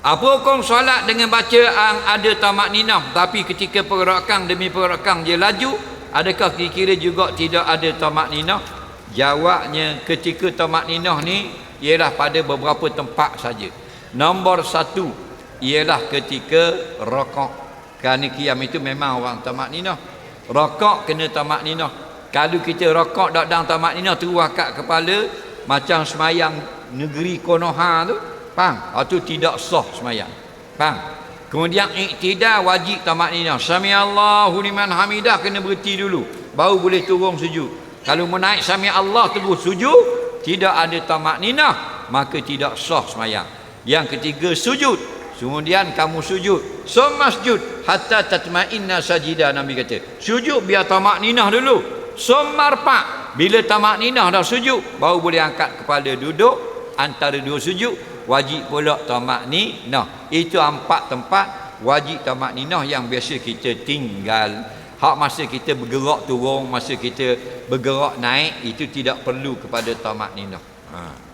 apa hukum solat dengan bacaan ada tamak ninah tapi ketika pergerakan demi pergerakan dia laju adakah kira-kira juga tidak ada tamak ninah jawabnya ketika tamak ninah ni ialah pada beberapa tempat saja. Nombor satu ialah ketika rokok. Kerana kiam itu memang orang tamak ninah rokok kena tamak ninah kalau kita rokok dalam tamak ninah tu akak kepala macam semayang negeri Konoha tu Faham? Itu tidak sah semayang. Faham? Kemudian iktidal wajib tamak ninah. Sami Allahu liman hamidah kena berhenti dulu. Baru boleh turun sujud. Kalau mau naik sami Allah terus sujud, tidak ada tamak ninah, maka tidak sah semayang. Yang ketiga sujud. Kemudian kamu sujud. So masjud hatta tatma'inna sajida Nabi kata. Sujud biar tamak ninah dulu. So marfa. Bila tamak ninah dah sujud, baru boleh angkat kepala duduk antara dua sujud wajib pula tamak ni nah itu empat tempat wajib tamak ni nah yang biasa kita tinggal. Hak masa kita bergerak turun masa kita bergerak naik itu tidak perlu kepada tamak ni nah ha.